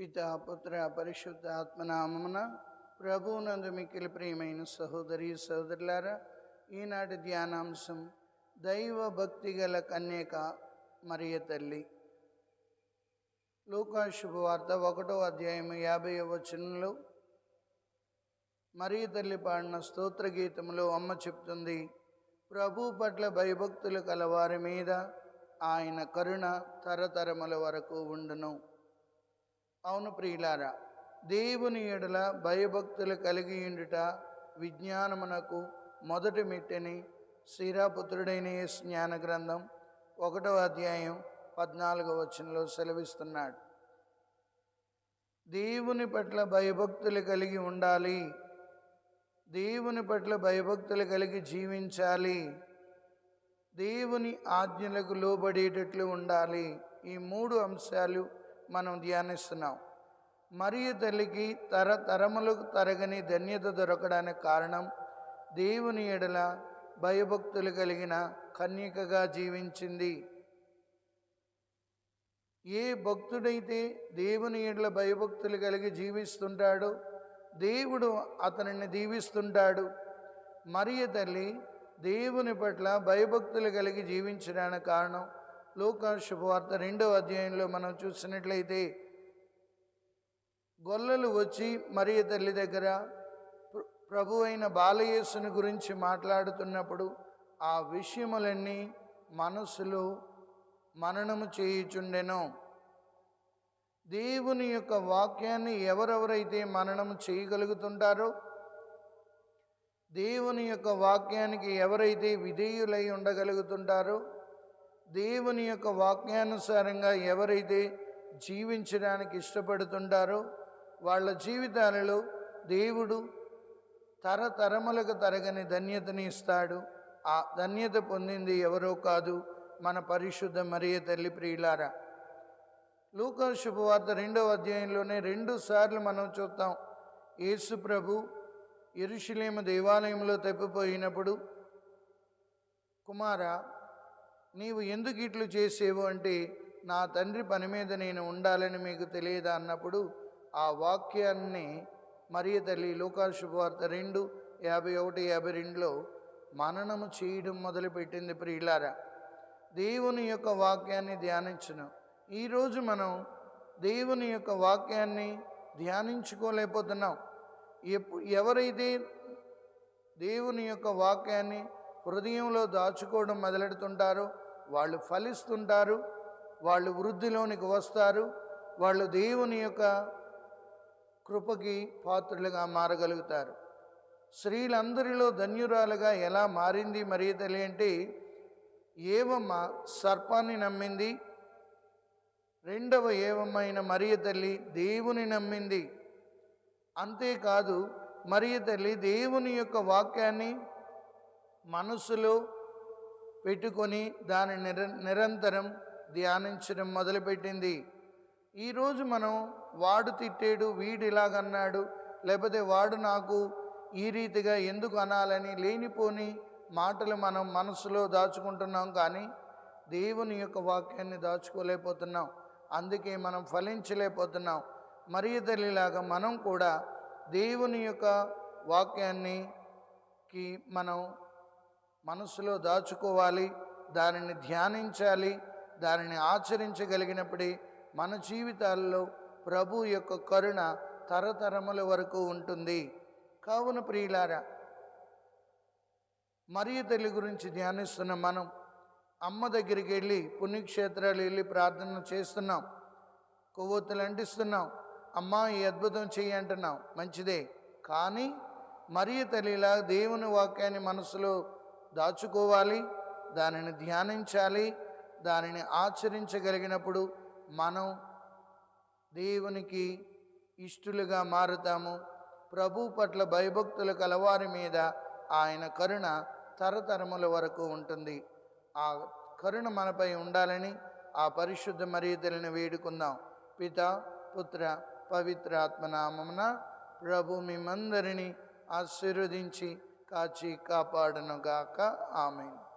పిత పుత్ర పరిశుద్ధ ఆత్మనామమున ప్రభువునందు మిక్కిలి ప్రియమైన సహోదరి సహోదరులారా ఈనాటి ధ్యానాంశం దైవ భక్తి గల కన్యక మరియ తల్లి. లూకా శుభవార్త ఒకటో అధ్యాయం యాభై వచనంలో మరియ తల్లి పాడిన స్తోత్ర గీతంలో అమ్మ చెప్తుంది ప్రభు పట్ల భయభక్తులు కలవారి మీద ఆయన కరుణ తరతరముల వరకు ఉండును. అవును ప్రియులారా దేవుని ఎడల భయభక్తులు కలిగి ఉండుట విజ్ఞానమునకు మొదటి మెట్టని శ్రీరాపుత్రుడైన జ్ఞాన గ్రంథం ఒకటవ అధ్యాయం పద్నాలుగవ వచనంలో సెలవిస్తున్నాడు. దేవుని పట్ల భయభక్తులు కలిగి ఉండాలి దేవుని పట్ల భయభక్తులు కలిగి జీవించాలి దేవుని ఆజ్ఞలకు లోబడేటట్లు ఉండాలి ఈ మూడు అంశాలు మనం ధ్యానిస్తున్నాం. మరియు తల్లికి తరతరములకు తరగని ధన్యత దొరకడానికి కారణం దేవుని ఎడల భయభక్తులు కలిగిన కన్యకగా జీవించింది. ఏ భక్తుడైతే దేవుని ఎడల భయభక్తులు కలిగి జీవిస్తుంటాడో దేవుడు అతనిని దీవిస్తుంటాడు. మరియు తల్లి దేవుని పట్ల భయభక్తులు కలిగి జీవించడానికి కారణం లూకా శుభవార్త రెండవ అధ్యాయంలో మనం చూసినట్లయితే గొల్లలు వచ్చి మరియ తల్లి దగ్గర ప్రభు అయిన బాలయేసుని గురించి మాట్లాడుతున్నప్పుడు ఆ విషయములన్నీ మనసులో మననము చేయుచుండెను. దేవుని యొక్క వాక్యాన్ని ఎవరెవరైతే మననము చేయగలుగుతుంటారో దేవుని యొక్క వాక్యానికి ఎవరైతే విధేయులై ఉండగలుగుతుంటారో దేవుని యొక్క వాక్యానుసారంగా ఎవరైతే జీవించడానికి ఇష్టపడుతుంటారో వాళ్ళ జీవితాలలో దేవుడు తరతరములకు తరగని ధన్యతని ఇస్తాడు. ఆ ధన్యత పొందింది ఎవరో కాదు మన పరిశుద్ధ మరియ తల్లి ప్రియులారా. లూకా శుభవార్త రెండవ అధ్యాయంలోనే రెండు సార్లు మనం చూస్తాం యేసు ప్రభు ఎరుషులేమ దేవాలయంలో తప్పిపోయినప్పుడు కుమార నీవు ఎందుకు ఇట్లు చేసేవు అంటే నా తండ్రి పని మీద నేను ఉండాలని మీకు తెలియదా అన్నప్పుడు ఆ వాక్యాన్ని మరియ తల్లి లోకాశుభవార్త రెండు యాభై ఒకటి యాభై రెండులో మననము చేయడం మొదలుపెట్టింది ప్రియులారా. దేవుని యొక్క వాక్యాన్ని ధ్యానించను. ఈరోజు మనం దేవుని యొక్క వాక్యాన్ని ధ్యానించుకోలేకపోతున్నాం. ఎప్పు ఎవరైతే దేవుని యొక్క వాక్యాన్ని హృదయంలో దాచుకోవడం మొదలెడుతుంటారు. వాళ్ళు ఫలిస్తుంటారు. వాళ్ళు వృద్ధిలోనికి వస్తారు. వాళ్ళు దేవుని యొక్క కృపకి పాత్రులుగా మారగలుగుతారు. స్త్రీలందరిలో ధన్యురాలుగా ఎలా మారింది మరీ తల్లి అంటే ఏవమ్మ సర్పాన్ని నమ్మింది? రెండవ ఏవమ్మైన మరియ తల్లి దేవుని నమ్మింది. అంతేకాదు మరియ తల్లి దేవుని యొక్క వాక్యాన్ని మనసులో పెట్టుకొని దాని నిర నిరంతరం ధ్యానించడం మొదలుపెట్టింది. ఈరోజు మనం వాడు తిట్టాడు వీడు ఇలాగన్నాడు లేకపోతే వాడు నాకు ఈ రీతిగా ఎందుకు అనాలని లేనిపోని మాటలు మనం మనసులో దాచుకుంటున్నాం కానీ దేవుని యొక్క వాక్యాన్ని దాచుకోలేకపోతున్నాం. అందుకే మనం ఫలించలేకపోతున్నాం. మరియు తల్లిలాగా మనం కూడా దేవుని యొక్క వాక్యాన్ని కి మనం మనసులో దాచుకోవాలి దానిని ధ్యానించాలి దానిని ఆచరించగలిగినప్పుడే మన జీవితాల్లో ప్రభు యొక్క కరుణ తరతరముల వరకు ఉంటుంది. కావున ప్రియులారా మరియు తల్లి గురించి ధ్యానిస్తున్న మనం అమ్మ దగ్గరికి వెళ్ళి పుణ్యక్షేత్రాలు వెళ్ళి ప్రార్థన చేస్తున్నాం. కొవ్వొత్తులు అంటిస్తున్నాం. అమ్మ ఈ అద్భుతం చెయ్యి అంటున్నాం. మంచిదే. కానీ మరియు తల్లిలా దేవుని వాక్యాన్ని మనసులో దాచుకోవాలి దానిని ధ్యానించాలి దానిని ఆచరించగలిగినప్పుడు మనం దేవునికి ఇష్టలుగా మారుతాము. ప్రభు పట్ల భయభక్తుల కలవారి మీద ఆయన కరుణ తరతరముల వరకు ఉంటుంది. ఆ కరుణ మనపై ఉండాలని ఆ పరిశుద్ధ మర్యాదలను వేడుకుందాం. పిత పుత్ర పవిత్ర ఆత్మనామమున ప్రభు మిమ్మందరినీ ఆశీర్వదించి కాచి కాపాడనుగాక. ఆమెను.